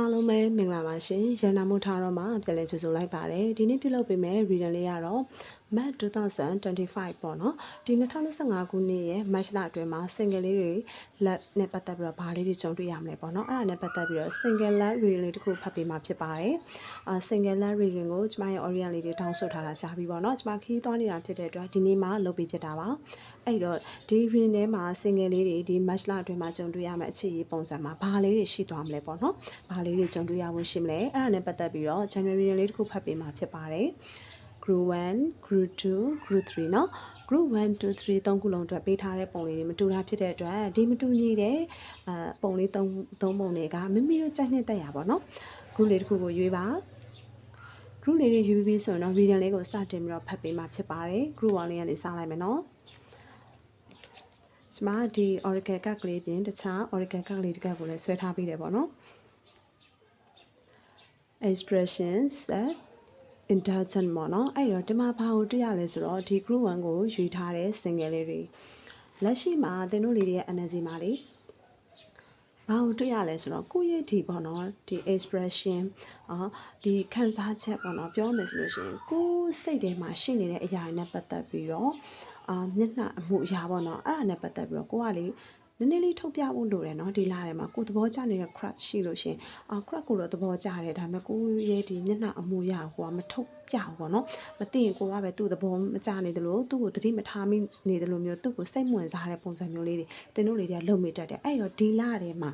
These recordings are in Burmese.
အားလုံးပဲမင်္ဂလာပါရှင်ရန်နာမို့ထားတော့မှာပြန်လည်ကြိုဆိုလိုက်ပါတယ်ဒီနေ့ပြုလုပ်ပေးမယ် reading လေးကတော့ March 2025ပေါ့နော်ဒီ2025ခုနှစ်ရဲ့ March လအတွင်းမှာ single လေးတွေလက်နဲ့ပတ်သက်ပြီးတော့ဘာလေးတွေကြုံတွေ့ရမလဲပေါ့နော်အဲ့ဒါနဲ့ပတ်သက်ပြီးတော့ single let reading လေးတစ်ခုဖတ်ပေးမှာဖြစ်ပါတယ်အာ single let reading ကိုကျမရဲ့ Orient လေးတွေတောင်းဆိုထားတာကြားပြီးပေါ့နော်ကျမခီးသွားနေတာဖြစ်တဲ့အတွက်ဒီနေ့မှလုပ်ပေးဖြစ်တာပါအဲ့တော့ဒီ reading ထဲမှာ single လေးတွေဒီ March လအတွင်းမှာကြုံတွေ့ရမယ့်အခြေအနေပုံစံမှာဘာလေးတွေရှိသွားမလဲပေါ့နော်ဘာလေးတွေကြုံတွေ့ရဖို့ရှိမလဲအဲ့ဒါနဲ့ပတ်သက်ပြီးတော့ January လေးတစ်ခုဖတ်ပေးမှာဖြစ်ပါတယ် group 1 group 2 group 3เนาะ group 1 2 3သုံးခုလုံးအတွက်ပေးထားတဲ့ပုံလေးတွေမတူတာဖြစ်တဲ့အတွက်ဒီမတူညီတဲ့အာပုံလေးသုံးသုံးပုံတွေကမိမိတို့ကြိုက်နှစ်သက်ရပါเนาะ group လေးတစ်ခုကိုရွေးပါ group လေးတွေရွေးပြီးဆိုရင်တော့ reading လေးကိုစတင်ပြီးတော့ဖတ်ပေးမှာဖြစ်ပါတယ် group 1လေးကနေစလိုက်မယ်เนาะကျမဒီ oracle ကတ်ကလေးပြင်တခြား oracle ကတ်ကလေးတစ်ကတ်ကိုလည်းဆွဲထားပေးတယ်ပေါ့နော် expression set indulgent ပေါ့နော်အဲ့တော့ဒီမှာဘာကိုတွေ့ရလဲဆိုတော့ဒီ group 1ကိုယူထားတဲ့ single လေးတွေလက်ရှိမှာသင်တို့လေးတွေရဲ့ energy မှာလေဘာကိုတွေ့ရလဲဆိုတော့ကိုယ့်ရဲ့ဒီပေါ့နော်ဒီ expression အော်ဒီခံစားချက်ပေါ့နော်ပြောမယ်ဆိုလို့ရှိရင်ကိုယ်စိတ်ထဲမှာရှိနေတဲ့အရာတွေနဲ့ပတ်သက်ပြီးတော့အာမျက်နှာအမှုအရာပေါ့နော်အဲ့ဒါနဲ့ပတ်သက်ပြီးတော့ကိုကလေ နည်းနည်းလေးထုတ်ပြဖို့လိုတယ်နော်ဒီလာထဲမှာကိုသဘောကျနေတဲ့ crack ရှိလို့ရှင်အာ crack ကိုတော့သဘောကျတယ်ဒါပေမဲ့ကိုရဲ့ဒီမျက်နှာအမူအရာကိုကမထုတ် ပြဘူးပေါ့နော်မသိရင်ကိုကပဲသူ့သဘောမကျနေတယ်လို့သူ့ကိုတတိမထားမိနေတယ်လို့မျိုးသူ့ကိုစိတ်ဝင်စားတဲ့ပုံစံမျိုးလေးတွေတင်တို့လေးတွေကလုံမိတတ်တယ်အဲ့တော့ဒီလာထဲမှာ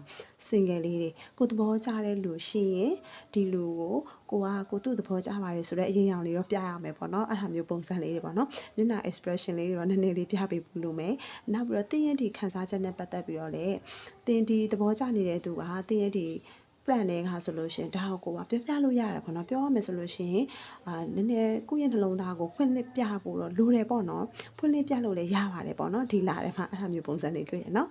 single လေးတွေကိုယ်သဘောကျတဲ့လူရှိရင်ဒီလူကိုကိုကကိုသူ့သဘောကျပါတယ်ဆိုတော့အရင်အောင်လေးတော့ပြရမယ်ပေါ့နော်အဲ့ဒါမျိုးပုံစံလေးတွေပေါ့နော်မျက်နှာ expression လေးတွေတော့နည်းနည်းလေးပြပေးဖို့လိုမယ်နောက်ပြီးတော့တင်းရဲ့ဒီခံစားချက်နဲ့ပတ်သက်ပြီးတော့လေတင်းဒီသဘောကျနေတဲ့သူကတင်းရဲ့ဒီ plan တွေကဆိုလို့ရှိရင်ဒါကိုကပြောပြလို့ရတယ်ပေါ့နော်ပြောရမယ်ဆိုလို့ရှိရင်အာနည်းနည်းကိုယ့်ရဲ့နှလုံးသားကိုဖွင့်လှစ်ပြဖို့တော့လိုတယ်ပေါ့နော်ဖွင့်လှစ်ပြလို့လည်းရပါတယ်ပေါ့နော်ဒီလာတဲ့မှာအဲ့လိုမျိုးပုံစံတွေတွေ့ရနော်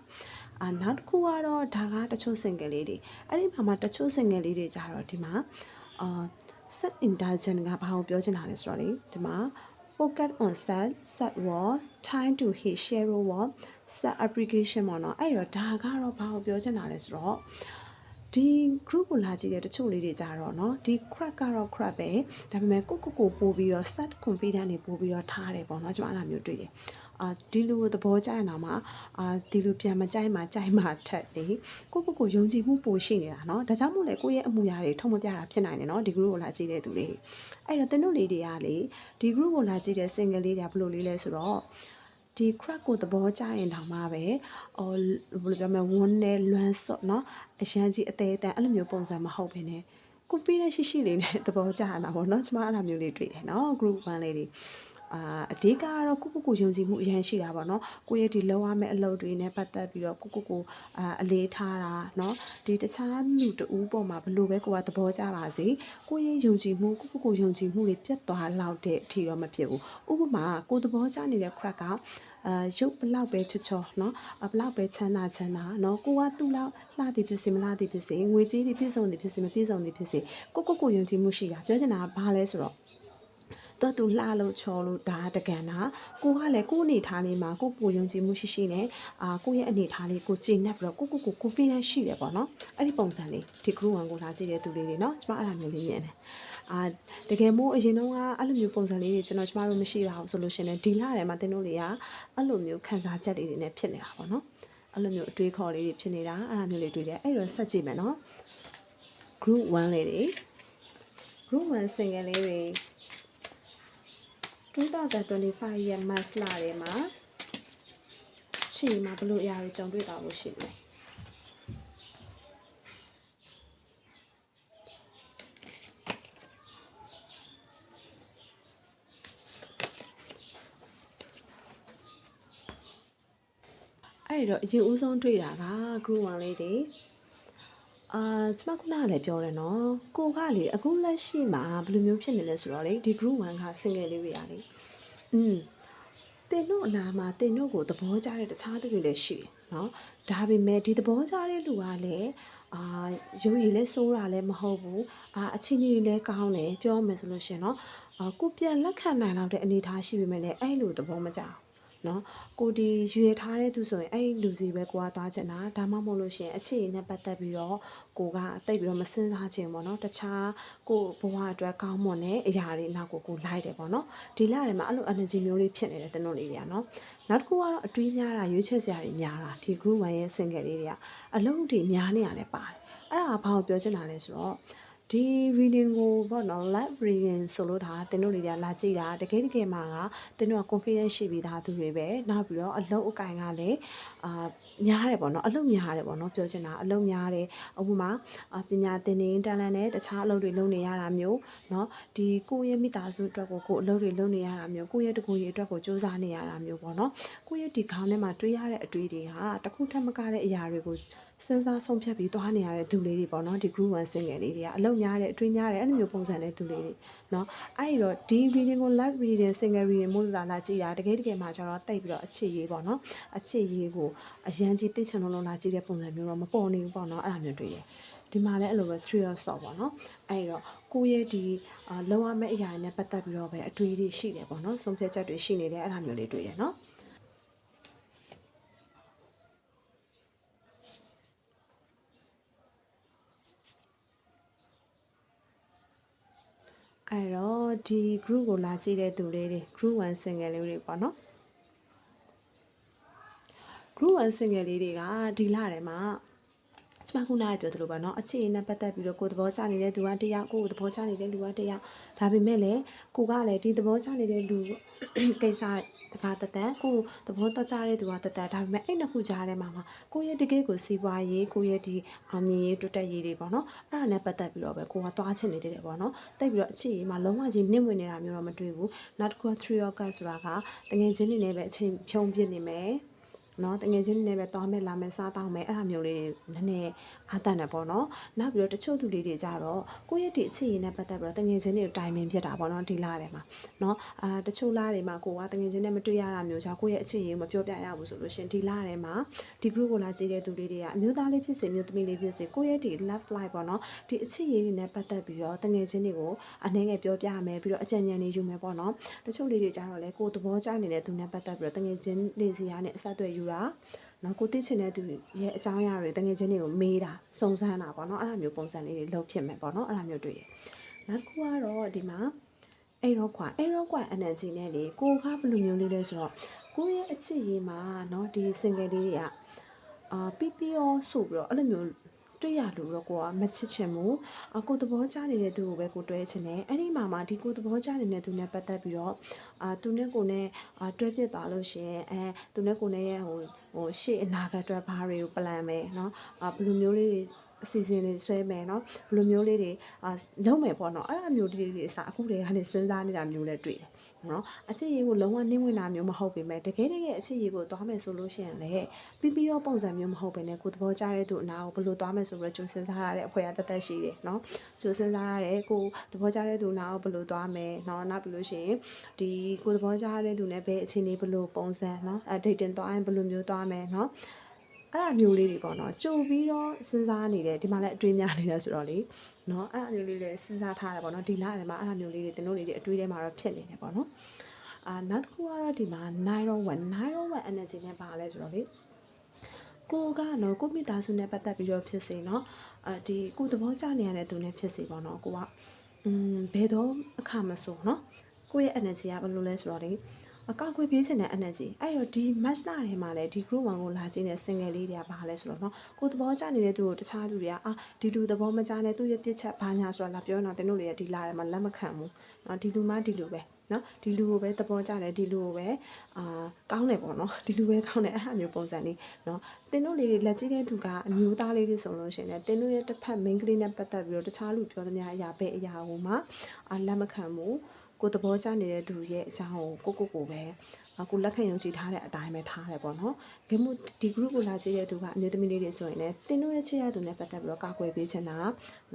အာနောက်တစ်ခုကတော့ဒါကတချို့ single လေးတွေအဲ့ဒီမှာမှာတချို့ single လေးတွေကြတော့ဒီမှာအာ set indulgent ကဘာကိုပြောချင်တာလဲဆိုတော့လေဒီမှာ focus on set set raw time to hit share raw set application ပေါ့နော်အဲ့တော့ဒါကတော့ဘာကိုပြောချင်တာလဲဆိုတော့ ဒီ group ကိုလာကြည့်တဲ့တချို့လေးတွေကြတော့เนาะဒီ crack ကတော့ crack ပဲဒါပေမဲ့ကိုကိုကိုပို့ပြီးတော့ set confidence တွေပို့ပြီးတော့ထားတယ်ပေါ့เนาะကျွန်မအဲ့လိုမျိုးတွေ့တယ်အာဒီလူကိုသဘောကျရင်တော့မှအာဒီလူပြန်မကြိုက်မှကြိုက်မှထက်လေကိုကိုကိုယုံကြည်မှုပိုရှိနေတာเนาะဒါကြောင့်မို့လဲကိုယ့်ရဲ့အမှုရာတွေထုံမပြတာဖြစ်နိုင်တယ်เนาะဒီ group ကိုလာကြည့်တဲ့သူတွေအဲ့တော့တင်တို့လေးတွေကလေဒီ group ကိုလာကြည့်တဲ့ single လေးတွေကဘယ်လိုလေးလဲဆိုတော့ ဒီ crack ကိုသဘောကျရင်တောင်မှပဲအော်ဘယ်လိုပြောမလဲဝန်းနဲ့လွမ်းစော့เนาะအရန်ကြီးအသေးအတန်အဲ့လိုမျိုးပုံစံမဟုတ်ဘဲနဲ့ကိုပြီးတဲ့ရှိရှိလေးနဲ့သဘောကျရတာပေါ့เนาะကျမအဲ့လိုမျိုးလေးတွေ့တယ်เนาะ group 1လေးတွေ အာအဓိကကတော့ကိုကိုကိုယုံကြည်မှုအရင်ရှိတာပေါ့နော်ကိုရဲ့ဒီလောက်ရမယ့်အလုပ်တွေနဲ့ပတ်သက်ပြီးတော့ကိုကိုကိုအာအလေးထားတာเนาะဒီတခြားလူတူပေါ်မှာဘလို့ပဲကိုကသဘောကျပါစေကိုရဲ့ယုံကြည်မှုကိုကိုကိုယုံကြည်မှုတွေပြတ်သွားလောက်တဲ့အထိတော့မဖြစ်ဘူးဥပမာကိုသဘောကျနေတဲ့ crack ကအာရုပ်ဘလောက်ပဲချောချောเนาะဘလောက်ပဲချမ်းသာချမ်းသာเนาะကိုကသူ့လောက်လှသည်ဖြစ်စေမလှသည်ဖြစ်စေငွေကြေးတွေပြည့်စုံသည်ဖြစ်စေမပြည့်စုံသည်ဖြစ်စေကိုကိုကိုယုံကြည်မှုရှိတာပြောချင်တာကဘာလဲဆိုတော့ တော့သူလှလို့ချောလို့ဒါတကန်တာကိုကလည်းကိုအနေထားလေးမှာကိုကိုယုံကြည်မှုရှိရှိနဲ့အာကိုရဲ့အနေထားလေးကိုချိန်နှက်ပြီးတော့ကိုကိုကို confidence ရှိတယ်ပေါ့နော်အဲ့ဒီပုံစံလေးဒီ group 1ကိုလာကြည့်တဲ့သူလေးတွေနော်ကျွန်မအဲ့လိုမျိုးလေးမြင်တယ်အာတကယ်မို့အရင်တော့ကအဲ့လိုမျိုးပုံစံလေးတွေကျွန်တော်ကျမတို့မရှိတာဟုတ်ဆိုလို့ရှင်လည်းဒီလထဲမှာတင်တို့တွေကအဲ့လိုမျိုးခံစားချက်လေးတွေနဲ့ဖြစ်နေတာပေါ့နော်အဲ့လိုမျိုးအတွေးခေါ်လေးတွေဖြစ်နေတာအဲ့လိုမျိုးလေးတွေ့တယ်အဲ့တော့ဆက်ကြည့်မယ်နော် group 1လေးတွေ group 1 single လေးတွေ 2025ရဲ့ March လထဲမှာချီမှာဘလို့အရာတွေကြုံတွေ့တာလို့ရှိတယ်အဲ့တော့အရင်ဦးဆုံးတွေ့တာက group 1လေးတွေ အာကျမခုနကလည်းပြောတယ်နော်ကိုကလေအခုလက်ရှိမှာဘယ်လိုမျိုးဖြစ်နေလဲဆိုတော့လေဒီ group 1က single လေးတွေရာလေอืมတင်တို့အနာမှာတင်တို့ကိုသဘောကျတဲ့တခြားသူတွေလည်းရှိတယ်နော်ဒါပေမဲ့ဒီသဘောကျတဲ့လူကလည်းအာရုပ်ရည်လည်းစိုးတာလည်းမဟုတ်ဘူးအာအချင်းကြီးလည်းကောင်းတယ်ပြောမယ်ဆိုလို့ရှင်နော်အာကိုပြန်လက်ခံနိုင်တော့တဲ့အနေအထားရှိပေမဲ့လည်းအဲ့လိုသဘောမကျဘူး နော်ကိုဒီရွေထားတဲ့သူဆိုရင်အဲ့ဒီလူစီပဲကိုကသွားချင်တာဒါမှမဟုတ်လို့ရှိရင်အခြေအနေနဲ့ပတ်သက်ပြီးတော့ကိုကတိတ်ပြီးတော့မစင်စားချင်ပေါ့နော်တခြားကိုဘဝအတွက်ကောင်းမွန်တဲ့အရာတွေနောက်ကိုကိုလိုက်တယ်ပေါ့နော်ဒီလထဲမှာအဲ့လို energy မျိုးလေးဖြစ်နေတယ်တနုံလေးတွေကနော်နောက်တစ်ခုကတော့အတွေးများတာရွေးချယ်စရာတွေများတာဒီ group 1ရဲ့ single လေးတွေကအလုံးတွေများနေရတယ်ပါတယ်အဲ့ဒါဘာကိုပြောချင်တာလဲဆိုတော့ ဒီ reading ကိုပေါ့နော် live reading ဆိုလို့ဒါတင်တို့တွေကလာကြည့်တာတကယ်တကယ်မှာကတင်တို့က confidence ရှိပြီးသားသူတွေပဲနောက်ပြီးတော့အလုံးအကင်ကလည်းအာများတယ်ပေါ့နော်အလုံးများတယ်ပေါ့နော်ပြောချင်တာအလုံးများတယ်ဥပမာပညာသင်နေတဲ့ talent နဲ့တခြားအလုပ်တွေလုပ်နေရတာမျိုးနော်ဒီကိုယ့်ရဲ့မိသားစုအတွက်ကိုကိုယ်အလုပ်တွေလုပ်နေရတာမျိုးကိုယ့်ရဲ့တကူရဲ့အတွက်ကိုစူးစမ်းနေရတာမျိုးပေါ့နော်ကိုယ့်ရဲ့ဒီခေါင်းထဲမှာတွေးရတဲ့အတွေ့တွေဟာတစ်ခုထက်မကတဲ့အရာတွေကို စဉ်းစားဆုံးဖြတ်ပြီးသွားနေရတဲ့သူလေးတွေပေါ့နော်ဒီ group 1 single လေးတွေကအလုံများတဲ့အတွင်းများတဲ့အဲ့လိုမျိုးပုံစံတဲ့သူလေးတွေနော်အဲ့ဒီတော့ဒီ reading ကို live reading single reading မို့လာလာကြည့်တာတကယ်တကယ်မှကျတော့တိတ်ပြီးတော့အခြေရေးပေါ့နော်အခြေရေးကိုအရန်ကြီးတိတ်ချင်လုံးလုံးလာကြည့်တဲ့ပုံစံမျိုးတော့မပေါ်နေဘူးပေါ့နော်အဲ့လိုမျိုးတွေ့ရတယ်ဒီမှာလည်းအဲ့လိုပဲ trial ဆော့ပေါ့နော်အဲ့တော့ကိုရဲ့ဒီလောရမဲ့အရာနဲ့ပတ်သက်ပြီးတော့ပဲအတွေ့အထိရှိတယ်ပေါ့နော်ဆုံးဖြတ်ချက်တွေရှိနေတယ်အဲ့လိုမျိုးလေးတွေ့ရနော် အဲ့တော့ဒီ group ကိုလာကြည့်တဲ့သူလေးတွေ group 1 single လေးတွေပေါ့နော် group 1 single လေးတွေကဒီလထဲမှာ ကျမခုနကပြောသလိုပါနော်အခြေအနေနဲ့ပတ်သက်ပြီးတော့ကိုယ်သဘောကျနေတဲ့သူကတယောက်ကိုယ်သဘောကျနေတဲ့လူကတယောက်ဒါပေမဲ့လည်းကိုကလည်းဒီသဘောကျနေတဲ့လူကိစ္စတကားတတန်ကိုသဘောတကြတဲ့သူကတတန်ဒါပေမဲ့အဲ့နှစ်ခုကြားထဲမှာမှာကိုရဲ့တကယ်ကိုစီးပွားရေးကိုရဲ့ဒီအောင်မြင်ရေးတွတ်တက်ရေးတွေပေါ့နော်အဲ့ဒါနဲ့ပတ်သက်ပြီးတော့ပဲကိုကသွားချင်နေသေးတယ်ပေါ့နော်တိတ်ပြီးတော့အခြေရေးမှာလုံးဝချင်းနှင့်ဝင်နေတာမျိုးတော့မတွေ့ဘူးနောက်တစ်ခုက3 organ ဆိုတာကတငယ်ချင်းတွေနဲ့ပဲအချိန်ဖြုံးပြနေမယ် နော်တငယ်ချင်းတွေနဲ့ပဲသွားမယ်လာမယ်စားတောင်းမယ်အဲ့ဒါမျိုးလေးနည်းနည်းအားတန်တယ်ပေါ့နော်နောက်ပြီးတော့တချို့သူလေးတွေကြတော့ကိုယ့်ရဲ့ဒီအခြေအနေနဲ့ပတ်သက်ပြီးတော့တငယ်ချင်းတွေကိုတိုင်ပင်ဖြစ်တာပေါ့နော်ဒီလားထဲမှာနော်အာတချို့လားတွေမှာကိုကတငယ်ချင်းနဲ့မတွေ့ရတာမျိုးကြောင့်ကိုယ့်ရဲ့အခြေအနေကိုမပြောပြရဘူးဆိုလို့ရှင်ဒီလားထဲမှာဒီ group ကိုလာကြည့်တဲ့သူလေးတွေကအမျိုးသားလေးဖြစ်စေမျိုးသမီးလေးဖြစ်စေကိုယ့်ရဲ့ဒီ love life ပေါ့နော်ဒီအခြေအနေတွေနဲ့ပတ်သက်ပြီးတော့တငယ်ချင်းတွေကိုအနေငယ်ပြောပြမယ်ပြီးတော့အကြံဉာဏ်တွေယူမယ်ပေါ့နော်တချို့လေးတွေကြတော့လေကိုယ်သဘောကျနေတဲ့သူနဲ့ပတ်သက်ပြီးတော့တငယ်ချင်းလေးစီကနေအဆက်အသွယ်ယူတာနော်ကိုသိချင်တဲ့သူရဲ့အကြောင်းအရာတွေတငယ်ချင်းတွေကိုမေးတာစုံစမ်းတာပေါ့နော်အဲ့လိုမျိုးပုံစံလေးတွေလုပ်ဖြစ်မယ်ပေါ့နော်အဲ့လိုမျိုးတွေ့ရနောက်တစ်ခုကတော့ဒီမှာအဲ့တော့ကွာအဲ့တော့ကွာ energy နဲ့လေကိုကဘယ်လိုမျိုးလေးလဲဆိုတော့ကိုရဲ့အချစ်ရေးမှာနော်ဒီ single လေးတွေကအာပီပီယောဆိုပြီးတော့အဲ့လိုမျိုး တွေ့ရလို့တော့ကိုကမချစ်ချင်ဘူးအကိုသဘောကျနေတဲ့သူကိုပဲကိုတွဲချင်တယ်အဲ့ဒီမှာမှဒီကိုသဘောကျနေတဲ့သူနဲ့ပတ်သက်ပြီးတော့အာသူနဲ့ကိုနဲ့အာတွဲပြစ်သွားလို့ရှိရင်အဲသူနဲ့ကိုနဲ့ရဲ့ဟိုဟိုရှေ့အနာဂတ်အတွက်ဘာတွေကို plan မယ်เนาะအာဘယ်လိုမျိုးလေးတွေအစီအစဉ်တွေဆွဲမယ်เนาะဘယ်လိုမျိုးလေးတွေအာလုံးမယ်ပေါ့เนาะအဲ့အမျိုးလေးတွေအစားအခုတည်းကနေစဉ်းစားနေတာမျိုးလည်းတွေ့တယ် နော်အချစ်ရေးကိုလုံးဝနှိမ့်ဝင်တာမျိုးမဟုတ်ပေမဲ့တကယ်တကယ်အချစ်ရေးကိုသွားမယ်ဆိုလို့ရှိရင်လည်းပြီးပြီးတော့ပုံစံမျိုးမဟုတ်ဘဲနဲ့ကိုသဘောကျတဲ့သူအနာကိုဘယ်လိုသွားမယ်ဆိုပြီးတော့ကြိုစဉ်းစားရတဲ့အဖွဲ့အသက်သက်ရှိတယ်နော်ကြိုစဉ်းစားရတဲ့ကိုသဘောကျတဲ့သူအနာကိုဘယ်လိုသွားမယ်နော်နောက်ပြီးလို့ရှိရင်ဒီကိုသဘောကျတဲ့သူနဲ့ဘယ်အခြေအနေဘယ်လိုပုံစံနော်အဒိတ်တင်သွားရင်ဘယ်လိုမျိုးသွားမယ်နော် အဲ့အမျိုးလေးတွေပေါ့နော်ကြိုပြီးတော့စဉ်းစားနေတယ်ဒီမှာလည်းအတွေးများနေတယ်ဆိုတော့လေနော်အဲ့အမျိုးလေးတွေစဉ်းစားထားတယ်ပေါ့နော်ဒီလထဲမှာအဲ့အမျိုးလေးတွေတင်တို့လေးတွေအတွေးထဲမှာတော့ဖြစ်နေတယ်ပေါ့နော်အာနောက်တစ်ခုကတော့ဒီမှာ901 901 energy နဲ့ပါလဲဆိုတော့လေကိုကတော့ကိုမိသားစုနဲ့ပတ်သက်ပြီးတော့ဖြစ်စေเนาะအာဒီကိုသဘောကျနေရတဲ့သူနဲ့ဖြစ်စေပေါ့နော်ကိုကอืมဘယ်တော့အခါမဆိုเนาะကိုရဲ့ energy ကဘယ်လိုလဲဆိုတော့လေ အကောက်ွယ်ပြေးစင်တဲ့အနှစ်ကြီးအဲ့တော့ဒီ match လာထဲမှာလည်းဒီ group 1ကိုလာခြင်းနဲ့ single လေးတွေကဘာလဲဆိုတော့နော်ကိုသဘောကျနေတဲ့သူကိုတခြားသူတွေကအာဒီလူသဘောမကျတဲ့သူရဲ့ပြစ်ချက်ဘာညာဆိုတာလာပြောနေတာတင်းတို့တွေကဒီလာထဲမှာလက်မခံဘူးနော်ဒီလူမှဒီလူပဲနော်ဒီလူကိုပဲသဘောကျတယ်ဒီလူကိုပဲအာကောင်းတယ်ပေါ့နော်ဒီလူပဲကောင်းတယ်အဲ့အမျိုးပုံစံလေးနော်တင်းတို့လေးတွေလက်ကြည့်တဲ့သူကအမျိုးသားလေးတွေဆိုလို့ရှိရင်လည်းတင်းတို့ရဲ့တစ်ဖက် main ကလေးနဲ့ပတ်သက်ပြီးတော့တခြားလူပြောသမျှအရာပဲအရာကိုမှအာလက်မခံဘူး ကိုသဘောကျနေတဲ့သူရဲ့အကြောင်းကိုကိုကိုကိုပဲကိုလက်ခံယုံကြည်ထားတဲ့အတိုင်းပဲထားတယ်ပေါ့နော်။ဒါမှမဟုတ်ဒီ group ကိုလာကြည့်တဲ့သူကအမျိုးသမီးလေးတွေဆိုရင်လည်းတင်းတို့ရဲ့ချစ်ရသူနဲ့ပတ်သက်ပြီးတော့ကာကွယ်ပေးချင်တာ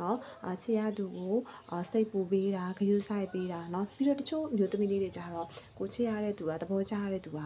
နော်။အချစ်ရသူကိုစိတ်ပူပေးတာဂရုစိုက်ပေးတာနော်။ပြီးတော့တချို့အမျိုးသမီးလေးတွေကြတော့ကိုချစ်ရတဲ့သူကသဘောကျရတဲ့သူက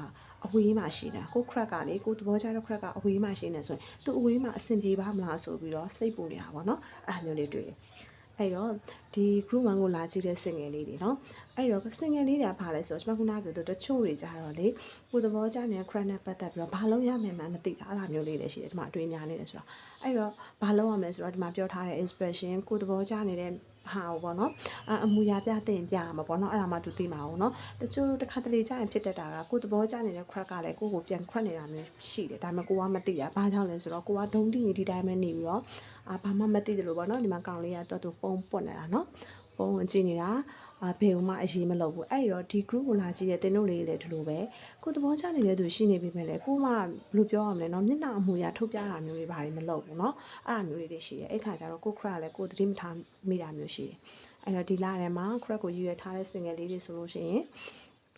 အဝေးမှာရှိတာကို crack ကလေကိုသဘောကျတဲ့ crack ကအဝေးမှာရှိနေဆိုရင်သူအဝေးမှာအဆင်ပြေပါမလားဆိုပြီးတော့စိတ်ပူနေတာပေါ့နော်။အဲ့လိုမျိုးလေးတွေ့တယ်။ အဲ့တော့ဒီ group 1ကိုလာကြည့်တဲ့ single လေးတွေနော်အဲ့တော့ single လေးတွေကဘာလဲဆိုတော့ကျွန်မခုနကပြောသူတချို့တွေကြတော့လေကိုသဘောကျနေ credit နဲ့ပတ်သက်ပြီးတော့ဘာလုံးရမယ်မှမသိတာအဲ့လိုမျိုးလေးတွေရှိတယ်ဒီမှာအတွေ့အများလေးတွေဆိုတော့အဲ့တော့ဘာလုံးရမလဲဆိုတော့ဒီမှာပြောထားတဲ့ expression ကိုသဘောကျနေတဲ့ ဟာကိုပေါ့နော်အအမူအရာပြတင်ပြရမှာပေါ့နော်အဲ့ဒါမှသူသိမှာပေါ့နော်တချို့တစ်ခါတလေကြာရင်ဖြစ်တတ်တာကကိုယ်သဘောကျနေတဲ့ crack ကလည်းကိုယ့်ကိုပြန်ခွက်နေတာမျိုးရှိတယ်ဒါပေမဲ့ကိုကမသိတာဘာကြောင့်လဲဆိုတော့ကိုကဒုံတိရင်ဒီတိုင်းပဲနေပြီးတော့အာဘာမှမသိတယ်လို့ပေါ့နော်ဒီမှာကောင်လေးကတော့သူဖုန်းပွတ်နေတာနော်ဖုန်းဝင်ကြည့်နေတာအာဘယ်မှအရေးမလုပ်ဘူးအဲ့တော့ဒီ group ကိုလာကြည့်တဲ့တင်တို့လေးတွေလည်းဒီလိုပဲကိုယ်သဘောကျနေတဲ့သူရှိနေပြီမဲ့လေကိုမှဘယ်လိုပြောရမလဲနော်မျက်နှာအမူအရာထုတ်ပြတာမျိုးတွေဘာတွေမလုပ်ဘူးနော်အဲ့ဒါမျိုးလေးတွေရှိတယ်အဲ့ခါကျတော့ကို crack ကလည်းကိုသတိမထားမိတာမျိုးရှိတယ်အဲ့တော့ဒီလာထဲမှာ crack ကိုရည်ရွယ်ထားတဲ့ single လေးတွေဆိုလို့ရှိရင်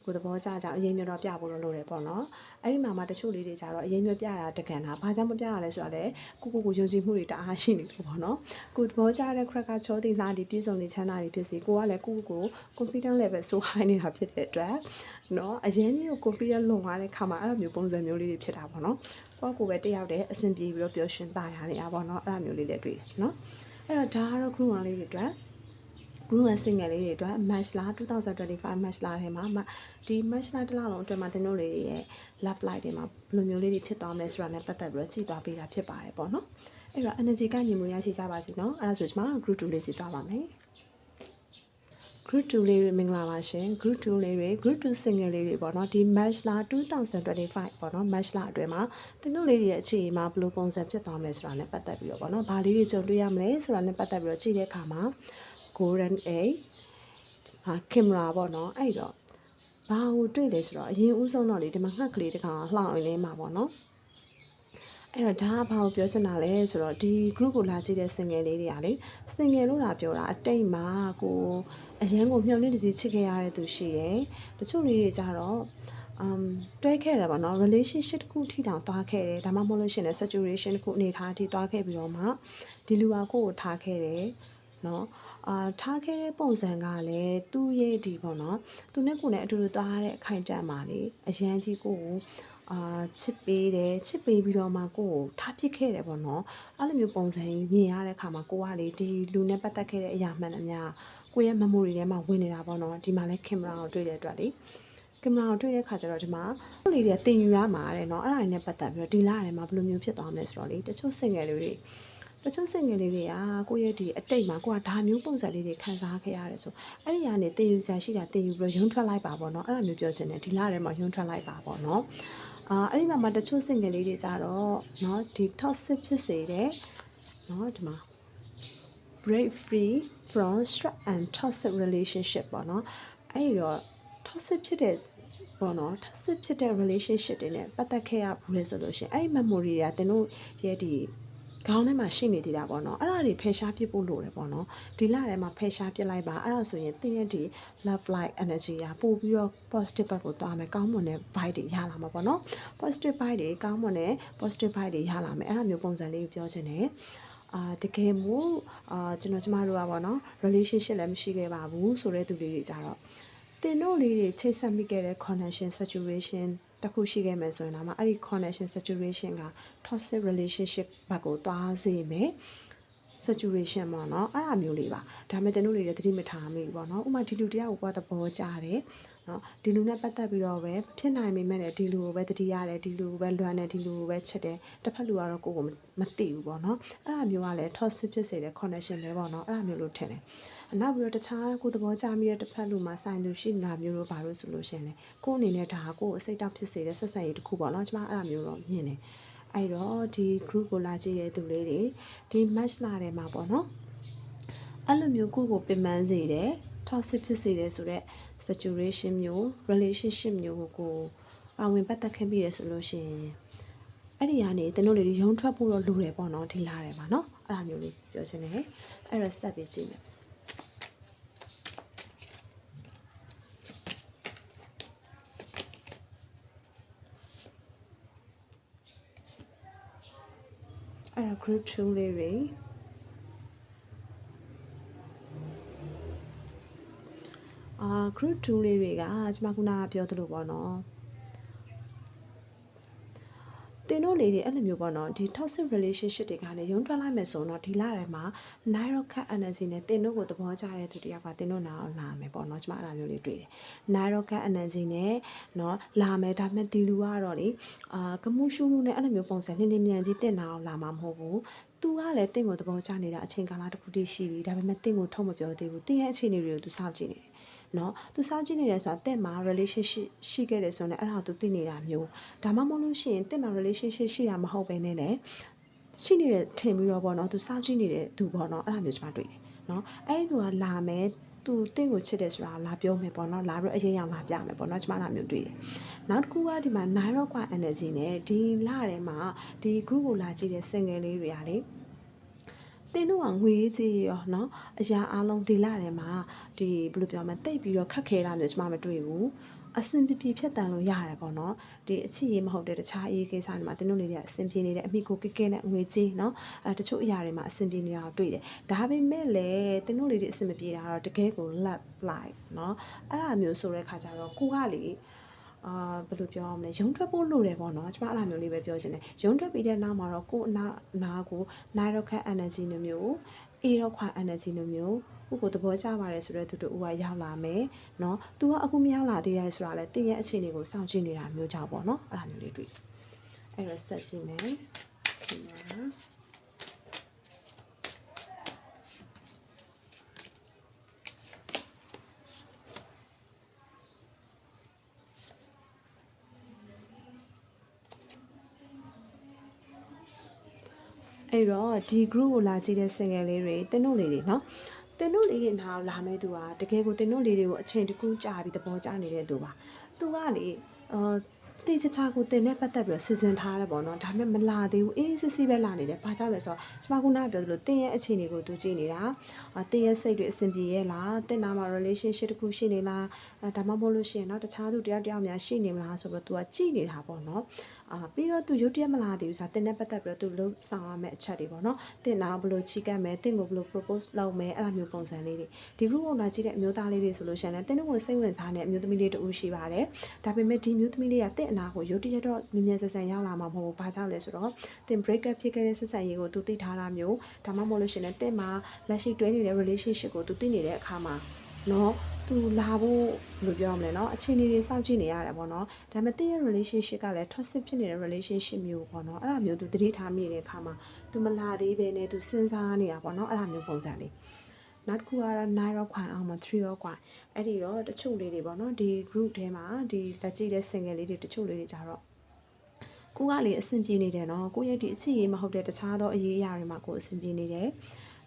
ကိုယ်သဘောကျကြအရင်မျိုးတော့ပြဖို့လို့လိုတယ်ပေါ့နော်အဲ့ဒီမှာမှတချို့လေးတွေကြတော့အရင်မျိုးပြတာတကန်တာဘာကြောင့်မပြရလဲဆိုတော့လေကိုကိုကိုယုံကြည်မှုတွေတအားရှိနေလို့ပေါ့နော်ကိုယ်သဘောကျတဲ့ crack ကချောတိလာဒီပြည့်စုံနေချမ်းသာနေဖြစ်စီကိုကလည်းကိုကိုကို confidence level ဆို high နေတာဖြစ်တဲ့အတွက်နော်အရင်မျိုး confidence လွန်သွားတဲ့ခါမှာအဲ့လိုမျိုးပုံစံမျိုးလေးတွေဖြစ်တာပေါ့နော်ပေါ့ကိုပဲတယောက်တည်းအဆင်ပြေပြီးတော့ပျော်ရွှင်သားရနေတာပေါ့နော်အဲ့လိုမျိုးလေးတွေတွေ့တယ်နော်အဲ့တော့ဒါကတော့ group 1လေးတွေအတွက် group 1 single လေးတွေအတွက် match လာ2025 match လာထဲမှာမဒီ match လာတစ်လလုံးအတွက်မှာတင်တို့လေးတွေရဲ့ love life တွေမှာဘယ်လိုမျိုးလေးတွေဖြစ်သွားမလဲဆိုတာနဲ့ပတ်သက်ပြီးတော့ကြည့်သွားပေးတာဖြစ်ပါတယ်ပေါ့နော်အဲ့တော့ energy ကညီမှုရရှိကြပါစေနော်အဲ့ဒါဆိုကျွန်မ group 2လေးစီသွားပါမယ် group 2လေးတွေမင်္ဂလာပါရှင် group 2လေးတွေ group 2 single လေးတွေပေါ့နော်ဒီ match လာ2025ပေါ့နော် match လာအတွင်းမှာတင်တို့လေးတွေရဲ့အခြေအနေမှာဘယ်လိုပုံစံဖြစ်သွားမလဲဆိုတာနဲ့ပတ်သက်ပြီးတော့ပေါ့နော်ဘာလေးတွေကြုံတွေ့ရမလဲဆိုတာနဲ့ပတ်သက်ပြီးတော့ကြည့်တဲ့အခါမှာ golden egg ဟာကင်မရာပေါ့နော်အဲ့တော့ဘာကိုတွေ့လဲဆိုတော့အရင်ဦးဆုံးတော့လေဒီမှာငှက်ကလေးတစ်ခါလှောင်ရင်းလေးမှာပေါ့နော်အဲ့တော့ဒါကဘာကိုပြောချင်တာလဲဆိုတော့ဒီ group ကိုလာကြည့်တဲ့ single လေးတွေကလေ single လို့လာပြောတာအတိတ်မှာကိုအရန်ကိုမြုံလေးတစ်စီချစ်ခဲ့ရတဲ့သူရှိရယ်တချို့လေးတွေကြတော့ um တွဲခဲ့တယ်ပေါ့နော် relationship တစ်ခုထိတောင်သွားခဲ့တယ်ဒါမှမဟုတ်လို့ရှိရင်လည်း saturation တစ်ခုအနေထားအထိသွားခဲ့ပြီးတော့မှဒီလူကကိုယ့်ကိုထားခဲ့တယ် နော်အာထားခဲ့တဲ့ပုံစံကလည်းသူ့ရဲ့ဒီပေါ့နော်သူနဲ့ကိုယ်နဲ့အတူတူသွားတဲ့အခိုင်အတန့်ပါလေအရန်ကြီးကိုကိုအာချစ်ပေးတယ်ချစ်ပေးပြီးတော့မှကိုကိုထားပစ်ခဲ့တယ်ပေါ့နော်အဲ့လိုမျိုးပုံစံကြီးမြင်ရတဲ့အခါမှာကိုကလေဒီလူနဲ့ပတ်သက်ခဲ့တဲ့အရာမှန်အများကိုရဲ့ memory ထဲမှာဝင်နေတာပေါ့နော်ဒီမှာလဲကင်မရာကိုတွေ့တဲ့အတွက်လေကင်မရာကိုတွေ့တဲ့အခါကျတော့ဒီမှာလူတွေကတင်ယူရမှာတဲ့နော်အဲ့ဒါတွေနဲ့ပတ်သက်ပြီးတော့ဒီလထဲမှာဘယ်လိုမျိုးဖြစ်သွားမလဲဆိုတော့လေတချို့ single တွေ တချို့စိတ်ငယ်လေးတွေကကိုယ့်ရဲ့ဒီအတိတ်မှာကိုကဒါမျိုးပုံစံလေးတွေခံစားခဲ့ရတယ်ဆိုအဲ့ဒီကနေတင်ယူဆရာရှိတာတင်ယူပြီးရုံထွက်လိုက်ပါပေါ့နော်အဲ့လိုမျိုးပြောချင်တယ်ဒီလထဲမှာရုံထွက်လိုက်ပါပေါ့နော်အာအဲ့ဒီမှာမတချို့စိတ်ငယ်လေးတွေကြတော့နော်ဒီ toxic ဖြစ်စေတဲ့နော်ဒီမှာ break free from stress and toxic relationship ပေါ့နော်အဲ့ဒီတော့ toxic ဖြစ်တဲ့ပေါ့နော် toxic ဖြစ်တဲ့ relationship တွေနဲ့ပတ်သက်ခဲ့ရဘူးလေဆိုလို့ရှင်အဲ့ဒီ memory တွေကသင်တို့ရဲ့ဒီ ခေါင်းထဲမှာရှိနေသေးတာပေါ့နော်အဲ့ဒါတွေဖယ်ရှားပြစ်ဖို့လိုတယ်ပေါ့နော်ဒီလထဲမှာဖယ်ရှားပြစ်လိုက်ပါအဲ့ဒါဆိုရင်တင်းရဲ့ဒီ love light energy ကပို့ပြီးတော့ positive ဘက်ကိုသွားမယ်ကောင်းမွန်တဲ့ vibe တွေရလာမှာပေါ့နော် positive vibe တွေကောင်းမွန်တဲ့ positive vibe တွေရလာမယ်အဲ့ဒါမျိုးပုံစံလေးကိုပြောချင်တယ်အာတကယ်မို့အာကျွန်တော်ကျမတို့ကပေါ့နော် relationship လည်းမရှိခဲ့ပါဘူးဆိုတဲ့သူတွေတွေကြတော့တင်တို့လေးတွေချိတ်ဆက်မိခဲ့တဲ့ connection saturation တစ်ခုရှိခဲ့မယ်ဆိုရင်တော့မှအဲ့ဒီ connection saturation က toxic relationship ဘက်ကိုသွားစေမယ် saturation ပေါ့နော်အဲ့အမျိုးလေးပါဒါမဲ့တင်တို့လေးတွေသတိမထားမိဘူးပေါ့နော်ဥပမာဒီလူတယောက်ကိုကသဘောကျတယ် နော်ဒီလူနဲ့ပတ်သက်ပြီးတော့ပဲဖြစ်နိုင်မိမဲ့ဒီလူကိုပဲတတိရတယ်ဒီလူကိုပဲလွမ်းတယ်ဒီလူကိုပဲချစ်တယ်တစ်ဖက်လူကတော့ကိုယ့်ကိုမသိဘူးပေါ့နော်အဲ့အမျိုးကလည်း toxic ဖြစ်စေတဲ့ connection ပဲပေါ့နော်အဲ့အမျိုးလို့ထင်တယ်အနောက်ပြီးတော့တခြားကိုယ်သဘောကျမိတဲ့တစ်ဖက်လူမှာဆိုင်သူရှိနေတာမျိုးတို့ဘာလို့ဆိုလို့ရှိရင်လေကိုယ့်အနေနဲ့ဒါကိုယ်အစိတ်တောက်ဖြစ်စေတဲ့ဆက်ဆံရေးတစ်ခုပေါ့နော်ကျွန်မအဲ့အမျိုးတော့မြင်တယ်အဲ့တော့ဒီ group ကိုလာကြည့်တဲ့သူလေးတွေဒီ match လာတယ်မှာပေါ့နော်အဲ့လိုမျိုးကိုယ့်ကိုပင်ပန်းစေတယ် toxic ဖြစ်စေတယ်ဆိုတော့ situation မျိုး relationship မျိုးကိုကိုပါဝင်ပတ်သက်ခဲ့ပြီးရဆိုလို့ရှိရင်အဲ့ဒီကနေတတို့လေးရုံထွက်ဖို့တော့လိုတယ်ပေါ့နော်ဒီလာတယ်မှာနော်အဲ့ဒါမျိုးလေးပြောချင်တယ်အဲ့တော့ step ပြီးကြည့်မယ်အဲ့ဒါ group 2လေးတွေ အာ group 2လေးတွေကကျွန်မခုနကပြောသလိုပေါ့နော်တင်တို့တို့လေးတွေအဲ့လိုမျိုးပေါ့နော်ဒီ toxic relationship တွေကနေရုံးထွက်လိုက်မယ်ဆိုတော့ဒီလထဲမှာ Nairo cat energy နဲ့တင်တို့ကိုသဘောကျတဲ့သူတယောက်ကတင်တို့နာအောင်လာမယ်ပေါ့နော်ကျမအဲ့လိုမျိုးလေးတွေ့တယ် Nairo cat energy နဲ့နော်လာမယ်ဒါပေမဲ့ဒီလူကတော့လေအာကမှုရှုမှုနဲ့အဲ့လိုမျိုးပုံစံလင်းလင်းမြန်ကြီးတင်နာအောင်လာမှာမဟုတ်ဘူးသူကလည်းတင့်ကိုသဘောကျနေတာအချိန်ကာလတစ်ခုတည်းရှိပြီဒါပေမဲ့တင့်ကိုထုတ်မပြောသေးဘူးတင်ရဲ့အခြေအနေတွေကိုသူစောင့်ကြည့်နေတယ် နော်သူစောင့်ကြည့်နေတယ်ဆိုတာတက်မှာ relationship ရှိခဲ့တယ်ဆိုရင်အဲ့ဒါသူသိနေတာမျိုးဒါမှမဟုတ်လို့ရှိရင်တက်မှာ relationship ရှိတာမဟုတ်ဘဲနဲ့လည်းရှိနေတဲ့ထင်ပြီးတော့ပေါ့နော်သူစောင့်ကြည့်နေတဲ့သူပေါ့နော်အဲ့ဒါမျိုးကျွန်မတွေ့တယ်နော်အဲ့ဒီသူကလာမယ်သူတင့်ကိုချစ်တယ်ဆိုတာလာပြောမယ်ပေါ့နော်လာပြီးတော့အရေးအောင်လာပြမယ်ပေါ့နော်ကျွန်မလာမျိုးတွေ့တယ်နောက်တစ်ခုကဒီမှာ Nairo Qua Energy နဲ့ဒီလထဲမှာဒီ group ကိုလာကြည့်တဲ့ single လေးတွေကလေ တင်းတို့ကငွေကြီးရောနော်အရာအလုံးဒီလထဲမှာဒီဘယ်လိုပြောမလဲတိတ်ပြီးတော့ခက်ခဲတာမျိုးကျွန်မမတွေ့ဘူးအဆင်ပြေပြေဖြတ်တန်လို့ရတယ်ပေါ့နော်ဒီအချစ်ရေးမဟုတ်တဲ့တခြားအေးကိစ္စတွေမှာတင်းတို့တွေကအဆင်ပြေနေတဲ့အမိကိုကဲကဲနဲ့ငွေကြီးနော်အဲတချို့အရာတွေမှာအဆင်ပြေနေတာတွေ့တယ်ဒါပေမဲ့လည်းတင်းတို့တွေအဆင်မပြေတာတော့တကယ်ကိုလက်လိုက်နော်အဲ့ဒါမျိုးဆိုတဲ့ခါကျတော့ကိုကလေ အာဘယ်လိုပြောရမလဲရုံထွက်ဖို့လိုတယ်ပေါ့နော်ကျမအဲ့လိုမျိုးလေးပဲပြောချင်တယ်ရုံထွက်ပြီးတဲ့နောက်မှာတော့ကို့အနာအနာကို night rock energy မျိုးမျိုး a rock energy မျိုးမျိုးကိုကိုသဘောကျပါတယ်ဆိုတော့သူတို့ကရောက်လာမယ်เนาะသူကအခုမရောက်လာသေးရဲဆိုတာလဲတည့်ရဲ့အခြေအနေကိုစောင့်ကြည့်နေတာမျိုးကြောင့်ပေါ့နော်အဲ့လိုမျိုးလေးတွေ့အဲ့တော့ဆက်ကြည့်မယ်ခင်ဗျာ အဲ့တော့ဒီ group ကိုလာကြည့်တဲ့ single လေးတွေတင်းတို့လေးတွေနော်တင်းတို့လေးရဲ့နားလာမဲ့သူကတကယ်ကိုတင်းတို့လေးတွေကိုအချိန်တကူကြာပြီးသဘောကျနေတဲ့သူပါသူကလေအာတေချာချာကိုတင်နဲ့ပတ်သက်ပြီးတော့စဉ်စဉ်ထားရပေါ့နော်ဒါပေမဲ့မလာသေးဘူးအေးစစ်စစ်ပဲလာနေတယ်ဘာကြောင့်လဲဆိုတော့ကျမကနာပြောသလိုတင်ရဲ့အခြေအနေကိုသူကြည့်နေတာတင်ရဲ့စိတ်တွေအဆင်ပြေရဲ့လားတင်နာမှာ relationship တခုရှိနေလားဒါမှမဟုတ်လို့ရှိရင်တော့တခြားသူတယောက်တယောက်များရှိနေမလားဆိုတော့သူကကြည့်နေတာပေါ့နော် အာပြီးတော့ तू ရုတ်တရက်မလာသေးဘူးဆိုတာတင်နဲ့ပတ်သက်ပြီးတော့ तू လုံးဆောင်ရမယ့်အချက်တွေပေါ့နော်တင်နာဘယ်လိုချီကပ်မယ်တင်ကိုဘယ်လို propose လုပ်မယ်အဲ့လိုမျိုးပုံစံလေးတွေဒီ group ကိုလာကြည့်တဲ့အမျိုးသားလေးတွေဆိုလို့ရှိရင်လည်းတင်တို့ကိုစိတ်ဝင်စားတဲ့အမျိုးသမီးလေးတူရှိပါတယ်ဒါပေမဲ့ဒီမျိုးသမီးလေးကတင့်အနာကိုရုတ်တရက်တော့မြင်မြန်ဆန်ဆန်ရောက်လာမှာမဟုတ်ဘူး။ဘာကြောင့်လဲဆိုတော့တင် break up ဖြစ်ခဲ့တဲ့ဆက်ဆံရေးကိုသူသိထားတာမျိုးဒါမှမဟုတ်လို့ရှိရင်တင့်မှာလက်ရှိတွဲနေတဲ့ relationship ကိုသူသိနေတဲ့အခါမှာနော် သူလာဖို့ဘယ်လိုပြောရမလဲเนาะအခြေအနေတွေစောင့်ကြည့်နေရတယ်ပေါ့နော်ဒါပေမဲ့တင်းရဲ့ relationship ကလည်း toxic ဖြစ်နေတဲ့ relationship မျိုးပေါ့နော်အဲ့ဒါမျိုးသူတတိထားမိတဲ့အခါမှာသူမလာသေးပဲနဲ့သူစဉ်းစားနေတာပေါ့နော်အဲ့ဒါမျိုးပုံစံလေးနောက်တစ်ခုကတော့9 rock ခွန်အောင်မှာ3 rock ခွန်အဲ့ဒီတော့တချို့လေးတွေပေါ့နော်ဒီ group ထဲမှာဒီလက်ကြည့်တဲ့ single လေးတွေတချို့လေးတွေကြတော့ကိုကလေအဆင်ပြေနေတယ်နော်ကိုရဲ့ဒီအချစ်ရေးမဟုတ်တဲ့တခြားသောအရေးအရာတွေမှာကိုအဆင်ပြေနေတယ်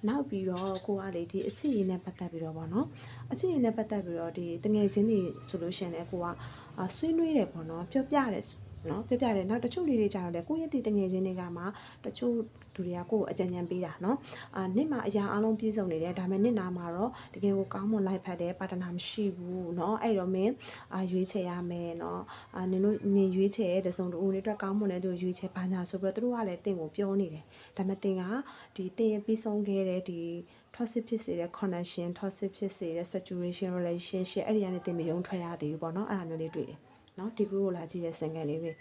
နောက်ပြီးတော့ကိုကလေဒီအချစ်ရေးနဲ့ပတ်သက်ပြီးတော့ဗောနော်အချစ်ရေးနဲ့ပတ်သက်ပြီးတော့ဒီတငယ်ချင်းတွေဆိုလို့ရှိရင်လည်းကိုကဆွေးနွေးတယ်ဗောနော်ပြောပြတယ် နော်ပြပြတယ်နောက်တချို့လေးတွေကြတော့လေကိုယ့်ရဲ့တည်တငယ်ချင်းတွေကမှတချို့လူတွေကကိုယ့်ကိုအကြံဉာဏ်ပေးတာနော်အာနှစ်မှာအရာအလုံးပြည့်စုံနေတယ်ဒါပေမဲ့နှစ်နာမှာတော့တကယ်ကိုကောင်းမွန်လိုက်ဖက်တယ်ပါတနာမရှိဘူးနော်အဲ့တော့မင်းအာရွေးချယ်ရမယ်နော်အာနင်တို့နင်ရွေးချယ်တဲ့စုံတူတွေအတွက်ကောင်းမွန်တဲ့သူရွေးချယ်ပါညာဆိုပြီးတော့သူတို့ကလည်းတင့်ကိုပြောနေတယ်ဒါပေမဲ့တင်ကဒီတင်ပြီးဆုံးခဲ့တဲ့ဒီ toxic ဖြစ်စေတဲ့ connection toxic ဖြစ်စေတဲ့ saturation relationship အဲ့ဒီကနေတင်မယုံထွက်ရသေးဘူးပေါ့နော်အဲ့ဒါမျိုးလေးတွေ့တယ် เนาะဒီ group ကိုလာကြည့်တဲ့ single လေးတွေ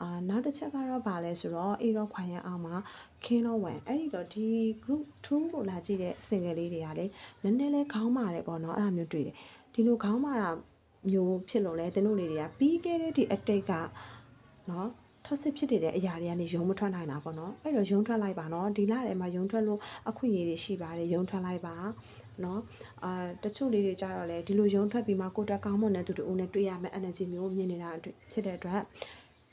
အာနောက်တစ်ချက်ကတော့ဗာလဲဆိုတော့အေရောခွန်ရအောင်မှာခင်းတော့ဝင်အဲ့ဒီတော့ဒီ group 2ကိုလာကြည့်တဲ့ single လေးတွေကလည်းနည်းနည်းလေးခေါင်းမာတယ်ပေါ့နော်အဲ့ဒါမျိုးတွေ့တယ်ဒီလိုခေါင်းမာတာမျိုးဖြစ်လို့လဲတင်းတို့လေးတွေကပြီးခဲ့တဲ့ဒီ attack ကနော်ထောက်စစ်ဖြစ်တဲ့အရာတွေကနေယုံမထွက်နိုင်တာပေါ့နော်အဲ့တော့ယုံထွက်လိုက်ပါနော်ဒီလထဲမှာယုံထွက်လို့အခွင့်အရေးတွေရှိပါတယ်ယုံထွက်လိုက်ပါ နော်အာတချို့လေးတွေကြတော့လေဒီလိုယုံထွက်ပြီးမှကိုတက်ကောင်းမွန်တဲ့သူတို့နဲ့တွေ့ရမယ့် energy မျိုးမြင်နေတာဖြစ်တဲ့အတွက်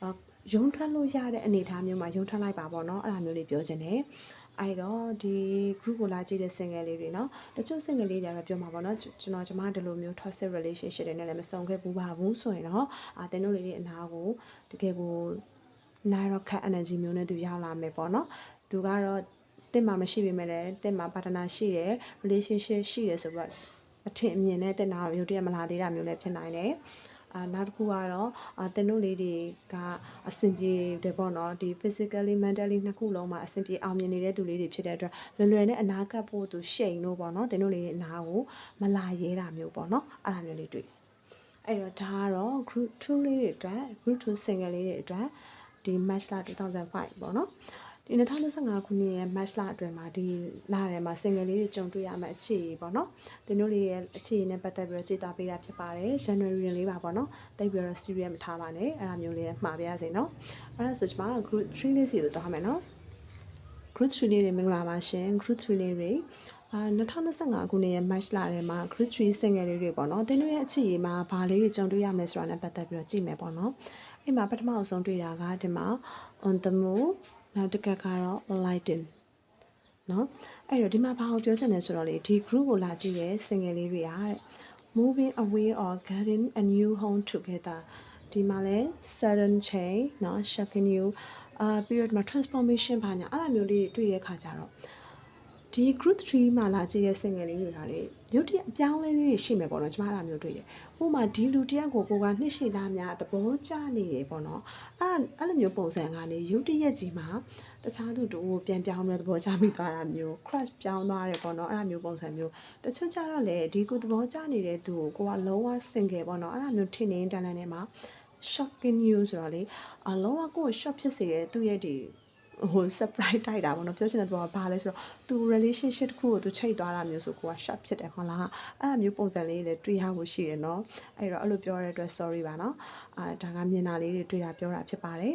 အာယုံထွက်လို့ရတဲ့အနေအထားမျိုးမှာယုံထွက်လိုက်ပါပေါ့နော်အဲ့ဒါမျိုးလေးပြောချင်တယ်အဲ့တော့ဒီ group ကိုလာကြည့်တဲ့ single လေးတွေเนาะတချို့ single လေးတွေကတော့ပြောမှာပေါ့เนาะကျွန်တော်ကျမဒီလိုမျိုး toxic relationship တွေနဲ့လည်းမဆုံခဲ့ဘူးပါဘူးဆိုရင်တော့အာတင်တို့လေးတွေအနာကိုတကယ်ကို Nairo cat energy မျိုးနဲ့သူရောက်လာမယ်ပေါ့เนาะသူကတော့ တင်မှာမရှိပေမဲ့လည်းတင်မှာ partner ရှိတယ် relationship ရှိတယ်ဆိုတော့အထင်အမြင်နဲ့တင်တာရုပ်တရက်မလာသေးတာမျိုးလည်းဖြစ်နိုင်တယ်အာနောက်တစ်ခုကတော့အာတင်တို့လေးတွေကအဆင်ပြေတယ်ပေါ့နော်ဒီ physically mentally နှစ်ခုလုံးမှာအဆင်ပြေအောင်မြင်နေတဲ့သူလေးတွေဖြစ်တဲ့အတွက်လွယ်လွယ်နဲ့အနာကပ်ဖို့သူရှိန်လို့ပေါ့နော်တင်တို့လေးတွေအနာကိုမလာရဲတာမျိုးပေါ့နော်အဲ့ဒါမျိုးလေးတွေ့အဲ့တော့ဒါကတော့ group 2လေးတွေအတွက် group 2 single လေးတွေအတွက်ဒီ match လ2005ပေါ့နော် ဒီ2025ခုနှစ်ရဲ့ match လအတွင်းမှာဒီလထဲမှာ single လေးတွေကြုံတွေ့ရမယ့်အခြေအနေပေါ့နော်တင်တို့လေးရဲ့အခြေအနေနဲ့ပတ်သက်ပြီးတော့ကြည့်သွားပေးတာဖြစ်ပါတယ် January လေးပါပေါ့နော်တိတ်ပြီးတော့ serious မထားပါနဲ့အဲ့ဒါမျိုးလေးမှာပြရစေနော်အဲ့ဒါဆိုကျွန်မ group 3လေးစီကိုသွားမယ်နော် group 3လေးတွေမင်္ဂလာပါရှင် group 3လေးတွေအာ2025ခုနှစ်ရဲ့ match လာထဲမှာ group 3 single လေးတွေပေါ့နော်တင်းတို့ရဲ့အခြေအနေမှာဘာလေးတွေကြုံတွေ့ရမလဲဆိုတာနဲ့ပတ်သက်ပြီးတော့ကြည့်မယ်ပေါ့နော်အဲ့မှာပထမအဆုံးတွေ့တာကဒီမှာ on the move နောက်တစ်ခါကတော့ lighting နော်အဲ့တော့ဒီမှာဘာကိုပြောချင်လဲဆိုတော့လေဒီ group ကိုလာကြည့်ရဲ single လေးတွေကတဲ့ moving away or getting a new home together ဒီမှာလဲ sudden change เนาะ shocking you အာပြီးတော့ဒီမှာ transformation ဘာညာအဲ့လိုမျိုးလေးတွေ့ရတဲ့ခါကျတော့ ဒီ group 3မှာလာကြည့်ရဲ့ single လေးတွေကလေရုပ်တရက်အပြောင်းလဲလေးတွေရှိမယ်ပေါ့နော်ကျမအဲ့လိုမျိုးတွေ့တယ်။ဥပမာဒီလူတယောက်ကိုကိုကနှစ်ရှည်သားများသဘောကျနေတယ်ပေါ့နော်။အဲ့အဲ့လိုမျိုးပုံစံကနေရုပ်တရက်ကြီးမှာတခြားသူတို့ကိုပြန်ပြောင်းလဲသဘောကျမိသွားတာမျိုး crush ပြောင်းသွားတယ်ပေါ့နော်အဲ့လိုမျိုးပုံစံမျိုးတချို့ကျတော့လေဒီကိုသဘောကျနေတဲ့သူကိုကိုကလုံးဝ single ပေါ့နော်အဲ့လိုမျိုးထင်နေတန်းတန်းနေမှာ shocking news ဆိုတော့လေအလုံးဝကိုယ် shock ဖြစ်စေတဲ့သူ့ရဲ့ဒီ ဟို surprise တိုက်တာပေါ့နော်ပြောချင်တဲ့သူကဘာလဲဆိုတော့သူ relationship တစ်ခုကိုသူချိတ်သွားတာမျိုးဆိုကိုက shock ဖြစ်တယ်ဟုတ်လားအဲ့လိုမျိုးပုံစံလေးတွေတွေ့ရဖို့ရှိတယ်နော်အဲ့တော့အဲ့လိုပြောရတဲ့အတွက် sorry ပါနော်အာဒါကမြင်တာလေးတွေတွေ့တာပြောတာဖြစ်ပါတယ်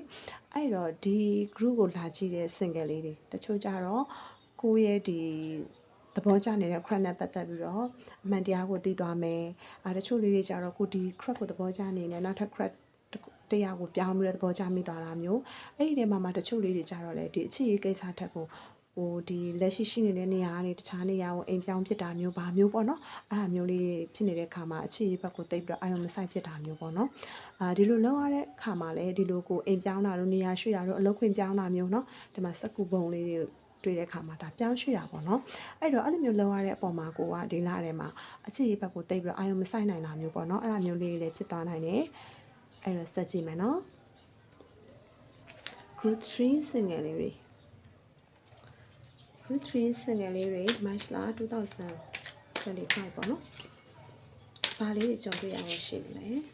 အဲ့တော့ဒီ group ကိုလာကြည့်တဲ့ single လေးတွေတချို့ကြတော့ကိုယ့်ရဲ့ဒီသဘောကျနေတဲ့ crack နဲ့ပတ်သက်ပြီးတော့အမှန်တရားကိုသိသွားမယ်။အဲတချို့လေးတွေကြတော့ကိုဒီ crack ကိုသဘောကျနေတယ်နောက်ထပ် crack တရားကိုပြောင်းပြီးတော့သဘောကျမိသွားတာမျိုးအဲ့ဒီထဲမှာမှတချို့လေးတွေကြတော့လေဒီအချစ်ရေးကိစ္စထက်ကိုဟိုဒီလက်ရှိရှိနေတဲ့နေရာကနေတခြားနေရာကိုအိမ်ပြောင်းဖြစ်တာမျိုးဘာမျိုးပေါ့နော်အဲ့ဒါမျိုးလေးဖြစ်နေတဲ့ခါမှာအခြေရေးဘက်ကိုတိတ်ပြီးတော့အာရုံမဆိုင်ဖြစ်တာမျိုးပေါ့နော်အာဒီလိုလောက်ရတဲ့ခါမှာလည်းဒီလိုကိုအိမ်ပြောင်းတာတို့နေရာရွှေ့တာတို့အလုပ်ခွင့်ပြောင်းတာမျိုးနော်ဒီမှာစက်ကူပုံလေးတွေတွေ့တဲ့ခါမှာဒါပြောင်းရွှေ့တာပေါ့နော်အဲ့တော့အဲ့လိုမျိုးလောက်ရတဲ့အပေါ်မှာကိုကဒီလာထဲမှာအခြေရေးဘက်ကိုတိတ်ပြီးတော့အာရုံမဆိုင်နိုင်တာမျိုးပေါ့နော်အဲ့ဒါမျိုးလေးတွေလည်းဖြစ်သွားနိုင်တယ် အဲ့တော့စက်ကြည့်မယ်နော် group 3 single လေးတွေ group 3 single လေးတွေ March လ2025ပေါ့နော်။ဘာလေးတွေကြုံတွေ့ရလို့ရှိလဲ။အဲ့တော့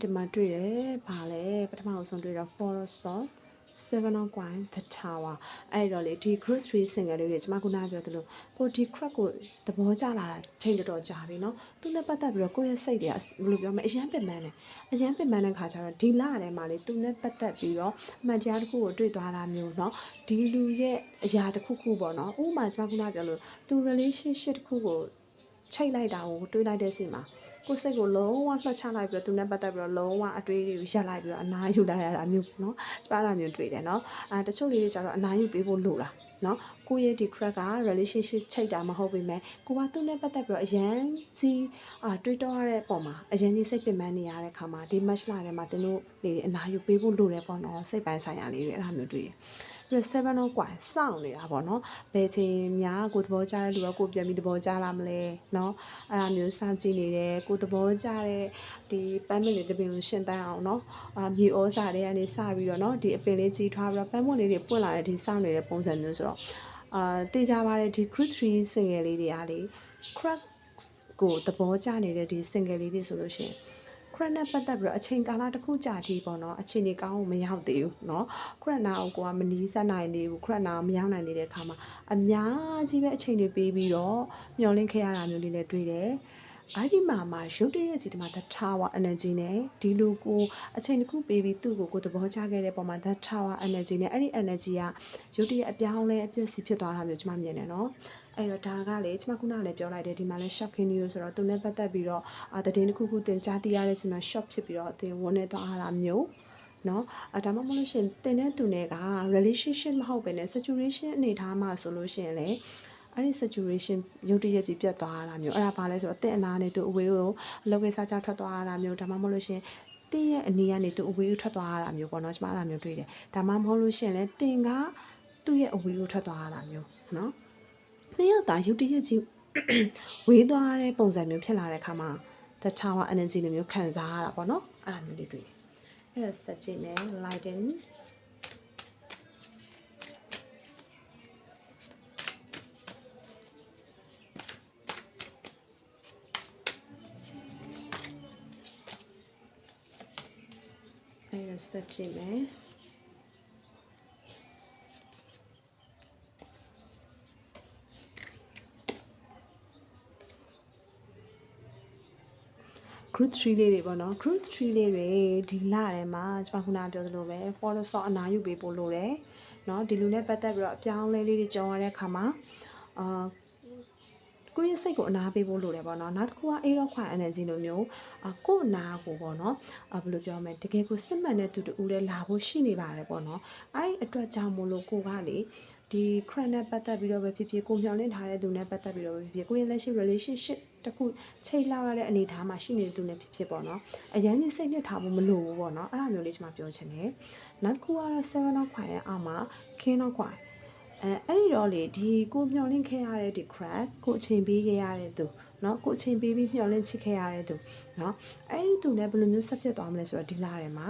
ဒီမှာတွေ့တယ်ဗာလဲပထမဆုံးတွေ့တော့ forest salt seven on coin the tower အဲ့တော့လေဒီ group 3 single လေးတွေကျွန်မခုနပြောသလိုကိုဒီ crack ကိုသဘောကျလာတာချိန်တော်တော်ကြာပြီเนาะသူနဲ့ပတ်သက်ပြီးတော့ကိုယ့်ရဲ့စိတ်တွေကဘယ်လိုပြောမလဲအရန်ပင်ပန်းတယ်အရန်ပင်ပန်းတဲ့ခါကျတော့ဒီလထဲမှာလေသူနဲ့ပတ်သက်ပြီးတော့အမှန်တရားတစ်ခုကိုတွေ့သွားတာမျိုးเนาะဒီလူရဲ့အရာတစ်ခုခုပေါ့เนาะဥပမာကျွန်မခုနပြောလို့သူ relationship တစ်ခုကိုချိတ်လိုက်တာကိုတွေးလိုက်တဲ့စီမှာ ကိုယ်စိတ်ကိုလုံးဝမှတ်ချလိုက်ပြီးတော့သူနဲ့ပတ်သက်ပြီးတော့လုံးဝအတွေးတွေကိုရက်လိုက်ပြီးတော့အနားယူလိုက်ရတာမျိုးเนาะစပါးလာမျိုးတွေ့တယ်เนาะအဲတချို့လေးတွေကျတော့အနားယူပေးဖို့လိုတာเนาะကိုယ့်ရဲ့ဒီ crack က relationship ချိတ်တာမဟုတ်ပေမဲ့ကိုကသူ့နဲ့ပတ်သက်ပြီးတော့အရန်ကြီးအာတွေးတောရတဲ့ပုံမှာအရန်ကြီးစိတ်ပင်ပန်းနေရတဲ့ခါမှာဒီ match လာထဲမှာတင်းတို့လေးအနားယူပေးဖို့လိုတယ်ပေါ့เนาะစိတ်ပိုင်းဆိုင်ရာလေးတွေအဲ့ဒါမျိုးတွေ့တယ်ပြီးတော့ 7တော့กว่าစောင့်နေတာပေါ့နော်ဘယ်ချိန်များကိုသဘောကျတဲ့လူကကိုပြန်ပြီးသဘောကျလာမလဲเนาะအဲ့ဒါမျိုးစောင့်ကြည့်နေတယ်ကိုသဘောကျတဲ့ဒီပန်းမင်လေးတပင်ကိုရှင်းတန်းအောင်เนาะအာမြေဩစာတွေကနေစပြီးတော့เนาะဒီအပင်လေးကြီးထွားပြီးတော့ပန်းမွန်လေးတွေပွင့်လာတဲ့ဒီစောင့်နေတဲ့ပုံစံမျိုးဆိုတော့အာတေးကြပါတယ်ဒီ group 3 single လေးတွေကလေ crack ကိုသဘောကျနေတဲ့ဒီ single လေးတွေဆိုလို့ရှိရင် ခရက်နဲ့ပတ်သက်ပြီးတော့အချိန်ကာလတစ်ခုကြာထိပေါ့နော်အချိန်ကြီးကောင်းမရောက်သေးဘူးနော်ခရက်နာကိုကမနီးစပ်နိုင်သေးဘူးခရက်နာမရောက်နိုင်သေးတဲ့အခါမှာအများကြီးပဲအချိန်တွေပေးပြီးတော့မျောလင့်ခဲ့ရတာမျိုးလေးလည်းတွေ့တယ်အဲ့ဒီမှာမှာရုပ်တရက်စီဒီမှာ the tower energy နဲ့ဒီလူကိုအချိန်တစ်ခုပေးပြီးသူ့ကိုကိုသဘောချခဲ့တဲ့ပုံမှာ the tower energy နဲ့အဲ့ဒီ energy ကရုပ်တရက်အပြောင်းလဲအပြည့်စီဖြစ်သွားတာမျိုးကျွန်မမြင်တယ်နော် အဲ့တော့ဒါကလေကျွန်မခုနကလည်းပြောလိုက်တယ်ဒီမှာလဲ shocking news ဆိုတော့သူနဲ့ပတ်သက်ပြီးတော့အာတည်င်းတစ်ခုခုတင်ကြားသိရတဲ့စီမှာ shock ဖြစ်ပြီးတော့အတင်ဝန်းနေသွားတာမျိုးနော်အဒါမှမဟုတ်လို့ရှင်တင်တဲ့သူနဲ့က relationship မဟုတ်ဘဲနဲ့ situation အနေထားမှာဆိုလို့ရှင်လေအဲ့ဒီ situation ရုပ်တရက်ကြီးပြတ်သွားတာမျိုးအဲ့ဒါဘာလဲဆိုတော့တဲ့အနာနဲ့သူအဝေးကိုအလုပ်ကိစ္စကြထွက်သွားတာမျိုးဒါမှမဟုတ်လို့ရှင်တင်းရဲ့အနေကနေသူအဝေးကိုထွက်သွားတာမျိုးပေါ့နော်ကျွန်မအဲ့ဒါမျိုးတွေ့တယ်ဒါမှမဟုတ်လို့ရှင်လေတင်ကသူ့ရဲ့အဝေးကိုထွက်သွားတာမျိုးနော် နှစ်ယောက်သာရုတ်တရက်ကြီးဝေးသွားတဲ့ပုံစံမျိုးဖြစ်လာတဲ့အခါမှာ the tower energy လိုမျိုးခံစားရတာပေါ့နော်အဲ့လိုမျိုးတွေတွေ့တယ်အဲ့ဒါဆက်ကြည့်မယ် lighten အဲ့ဒါဆက်ကြည့်မယ် truth tree လေးတွေပေါ့နော် truth tree လေးတွေဒီလထဲမှာကျွန်မခုနပြောသလိုပဲ follow shot အနာယူပေးဖို့လိုတယ်နော်ဒီလူနဲ့ပတ်သက်ပြီးတော့အပြောင်းလဲလေးတွေကြုံရတဲ့အခါမှာအာကိုယ့်ရဲ့စိတ်ကိုအနာပေးဖို့လိုတယ်ပေါ့နော်နောက်တစ်ခုကအေရော့ခွန် energy လိုမျိုးအကို့အနာကိုပေါ့နော်အဘယ်လိုပြောမလဲတကယ်ကိုစစ်မှန်တဲ့သူတူဦးလဲလာဖို့ရှိနေပါတယ်ပေါ့နော်အဲ့ဒီအတွက်ကြောင့်မို့လို့ကိုကလေ ဒီ crack နဲ့ပတ်သက်ပြီးတော့ပဲဖြစ်ဖြစ်ကိုမျှော်လင့်ထားတဲ့သူနဲ့ပတ်သက်ပြီးတော့ပဲဖြစ်ဖြစ်ကိုရဲ့လက်ရှိ relationship တခုချိန်လာရတဲ့အနေအထားမှာရှိနေတဲ့သူနဲ့ဖြစ်ဖြစ်ပေါ့နော်အရင်ကြီးစိတ်နှစ်ထားဖို့မလိုဘူးပေါ့နော်အဲ့ဒါမျိုးလေးကျွန်မပြောချင်တယ်နောက်တစ်ခုကတော့7 of ခွာရဲ့အောက်မှာ king of ခွာအဲအဲ့ဒီတော့လေဒီကိုမျှော်လင့်ခဲ့ရတဲ့ဒီ crack ကိုအချိန်ပေးခဲ့ရတဲ့သူเนาะကိုအချိန်ပေးပြီးမျှော်လင့်ချစ်ခဲ့ရတဲ့သူเนาะအဲ့ဒီသူနဲ့ဘယ်လိုမျိုးဆက်ဖြစ်သွားမလဲဆိုတော့ဒီလာထဲမှာ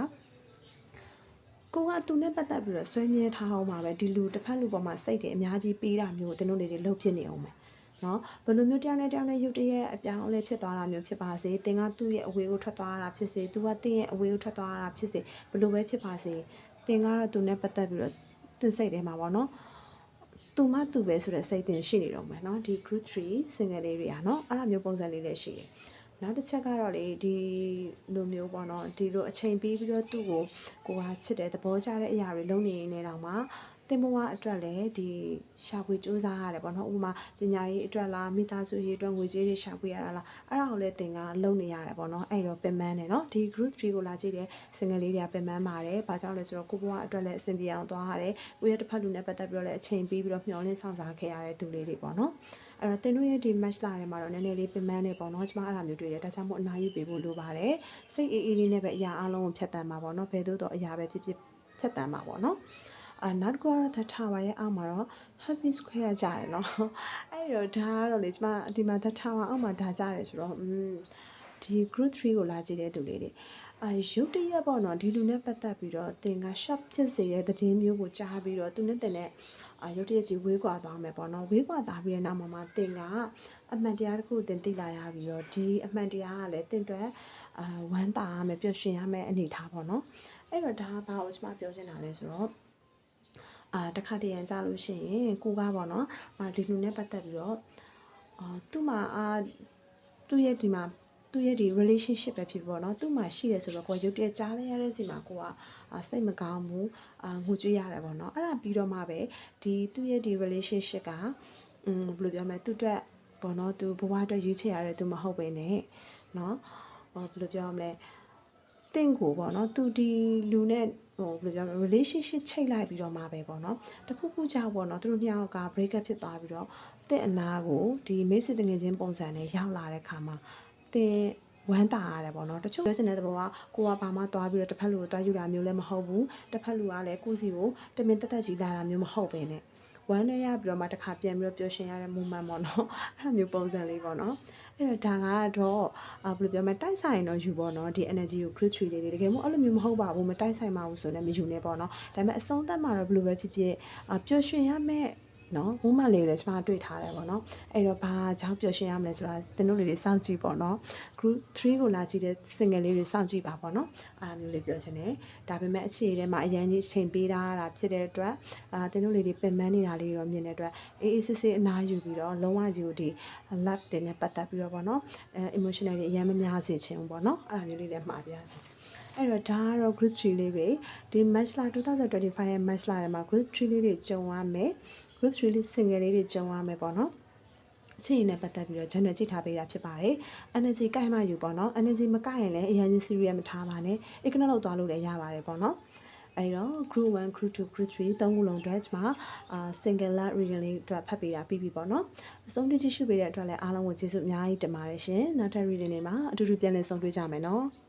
ကိုကသူနဲ့ပတ်သက်ပြီးတော့ဆွဲမြဲထားအောင်ပါပဲဒီလူတစ်ဖက်လူပေါ်မှာစိတ်တွေအများကြီးပေးတာမျိုးတင်းတို့တွေလှုပ်ဖြစ်နေအောင်မယ်နော်ဘယ်လိုမျိုးတယောက်နဲ့တယောက်နဲ့ရုပ်တရက်အပြောင်းအလဲဖြစ်သွားတာမျိုးဖြစ်ပါစေသင်ကသူ့ရဲ့အဝေးကိုထွက်သွားတာဖြစ်စေသူကသင်ရဲ့အဝေးကိုထွက်သွားတာဖြစ်စေဘယ်လိုပဲဖြစ်ပါစေသင်ကတော့သူနဲ့ပတ်သက်ပြီးတော့သင်စိတ်ထဲမှာပေါ့နော်သူမသူပဲဆိုတဲ့စိတ်တင်ရှိနေတော့မယ်เนาะဒီ group 3 single လေးတွေอ่ะเนาะအဲ့လိုမျိုးပုံစံလေးလည်းရှိတယ် နောက်တစ်ချက်ကတော့လေဒီလိုမျိုးပေါ့နော်ဒီလိုအချိန်ပေးပြီးတော့သူ့ကိုကိုကချစ်တဲ့သဘောကျတဲ့အရာတွေလုပ်နေနေတော့မှ တင်ဘဝအတွက်လည်းဒီရှာဖွေစူးစမ်းရတယ်ပေါ့နော်ဥပမာပညာရေးအတွက်လားမိသားစုရေးအတွက်ငွေကြေးတွေရှာဖွေရတာလားအဲ့ဒါကိုလည်းတင်ကလုပ်နေရတယ်ပေါ့နော်အဲ့တော့ပင်ပန်းတယ်နော်ဒီ group 3ကိုလာကြည့်တဲ့ single လေးတွေကပင်ပန်းပါတယ်ဘာကြောင့်လဲဆိုတော့ကိုဘဝအတွက်လည်းအဆင်ပြေအောင်သွားရတယ်ကိုရဲ့တစ်ဖက်လူနဲ့ပတ်သက်ပြီးတော့လည်းအချိန်ပေးပြီးတော့မျှော်လင့်ဆောင်စားခဲ့ရတဲ့သူလေးတွေပေါ့နော်အဲ့တော့တင်တို့ရဲ့ဒီ match လာထဲမှာတော့နည်းနည်းလေးပင်ပန်းနေပေါ့နော်ကျွန်မအဲ့လိုမျိုးတွေ့တယ်ဒါကြောင့်မို့အနားယူပေးဖို့လိုပါတယ်စိတ်အေးအေးလေးနဲ့ပဲအရာအလုံးကိုဖြတ်တန်းမှာပေါ့နော်ဘယ်သို့တော့အရာပဲဖြစ်ဖြစ်ဖြတ်တန်းမှာပေါ့နော် အာနောက်တစ်ခုကတော့ The Tower ရဲ့အောက်မှာတော့ Happy Square ကြားတယ်နော်အဲ့တော့ဒါကတော့လေကျွန်မဒီမှာ The Tower အောက်မှာဒါကြားတယ်ဆိုတော့อืมဒီ group 3ကိုလာကြည့်တဲ့သူလေးတွေအရုတ်တရက်ပေါ့နော်ဒီလူနဲ့ပတ်သက်ပြီးတော့သင်က shop ဖြစ်စေတဲ့သတင်းမျိုးကိုကြားပြီးတော့သူနဲ့တင်နဲ့အရုတ်တရက်ကြီးဝေးကွာသွားမယ်ပေါ့နော်ဝေးကွာသွားပြီးတဲ့နောက်မှာသင်ကအမှန်တရားတစ်ခုသင်သိလာရပြီးတော့ဒီအမှန်တရားကလည်းသင်အတွက်အဝမ်းသာရမယ်ပျော်ရွှင်ရမယ်အနေထားပေါ့နော်အဲ့တော့ဒါကဘာကိုကျွန်မပြောချင်တာလဲဆိုတော့ အာတခါတရံကြလို့ရှိရင်ကိုကပေါ့နော်အာဒီလူနဲ့ပတ်သက်ပြီးတော့အာသူ့မှာအာသူ့ရဲ့ဒီမှာသူ့ရဲ့ဒီ relationship ပဲဖြစ်ပေါ့နော်သူ့မှာရှိတယ်ဆိုတော့ကိုရုပ်တရက်ကြားလိုက်ရတဲ့စီမှာကိုကစိတ်မကောင်းဘူးအာငိုကြွေးရတယ်ပေါ့နော်အဲ့ဒါပြီးတော့မှပဲဒီသူ့ရဲ့ဒီ relationship ကอืมဘယ်လိုပြောမလဲသူ့အတွက်ပေါ့နော်သူဘဝအတွက်ရွေးချယ်ရတဲ့သူမဟုတ်ပဲねเนาะဟောဘယ်လိုပြောမလဲတင့်ကိုပေါ့နော်သူဒီလူနဲ့ ဟိုဘယ်လိုပြောမလဲ relationship ချိတ်လိုက်ပြီးတော့မှပဲပေါ့နော်တခုခုကြောင့်ပေါ့နော်သူတို့နှစ်ယောက်က break up ဖြစ်သွားပြီးတော့တဲ့အနာကိုဒီမိတ်ဆွေတငယ်ချင်းပုံစံနဲ့ရောက်လာတဲ့ခါမှာတင်ဝမ်းတာရတယ်ပေါ့နော်တချို့ပြောချင်တဲ့သဘောကကိုကဘာမှသွားပြီးတော့တစ်ဖက်လူကိုသွားယူတာမျိုးလည်းမဟုတ်ဘူးတစ်ဖက်လူကလည်းကိုစီကိုတမင်တက်တက်ကြီးလာတာမျိုးမဟုတ်ပဲနဲ့ဝမ်းနေရပြီးတော့မှတစ်ခါပြန်ပြီးတော့ပျော်ရွှင်ရတဲ့ moment ပေါ့နော်အဲ့လိုမျိုးပုံစံလေးပေါ့နော် အဲ့တော့ဒါကတော့အာဘယ်လိုပြောမလဲတိုက်ဆိုင်တော့ယူပေါ့နော်ဒီ energy ကို create တွေလေးတကယ်မို့အဲ့လိုမျိုးမဟုတ်ပါဘူးမတိုက်ဆိုင်ပါဘူးဆိုလည်းမယူနဲ့ပေါ့နော်ဒါပေမဲ့အဆုံးသတ်မှာတော့ဘယ်လိုပဲဖြစ်ဖြစ်အာပျော်ရွှင်ရမယ့် နော်မူးမလေးကိုလည်းကျွန်မတွေ့ထားတယ်ပေါ့နော်အဲ့တော့ဘာကြောင့်ပျော်ရွှင်ရမလဲဆိုတာသင်တို့တွေစောင့်ကြည့်ပေါ့နော် group 3ကိုလာကြည့်တဲ့ single လေးတွေစောင့်ကြည့်ပါပေါ့နော်အားမျိုးလေးပြောချင်တယ်ဒါပေမဲ့အခြေထဲမှာအရင်ကြီးချိန်ပေးထားတာဖြစ်တဲ့အတွက်အာသင်တို့လေးတွေပင်ပန်းနေတာလေးတော့မြင်တဲ့အတွက်အေးအေးစစ်စစ်အနားယူပြီးတော့လုံးဝကြီးကိုဒီ love တွေနဲ့ပတ်သက်ပြီးတော့ပေါ့နော်အဲ emotional တွေအရင်မများစေချင်ဘူးပေါ့နော်အားမျိုးလေးလည်းမှားပြစေအဲ့တော့ဒါကတော့ group 3လေးပဲဒီ match လာ2025ရဲ့ match လာထဲမှာ group 3လေးတွေကြုံရမယ် group 3လေး single လေးတွေကြုံရမယ်ပေါ့နော်အချင်းနဲ့ပတ်သက်ပြီးတော့ general ကြည့်ထားပေးတာဖြစ်ပါတယ်။ energy ကိုက်မှယူပေါ့နော်။ energy မကိုက်ရင်လည်းအရင်ကြီး serious မထားပါနဲ့။ ignore လုပ်သွားလို့လည်းရပါတယ်ပေါ့နော်။အဲတော့ group 1 group 2 group 3သုံးခုလုံး Dutch မှာအာ single lot reading လေးအတွက်ဖတ်ပေးတာပြီးပြီပေါ့နော်။အဆုံးထိကြည့်ရှုပေးတဲ့အတွက်လည်းအားလုံးကိုကျေးဇူးအများကြီးတင်ပါတယ်ရှင်။နောက်ထပ် reading တွေမှာအတူတူပြန်လည်ဆုံတွေ့ကြမယ်နော်။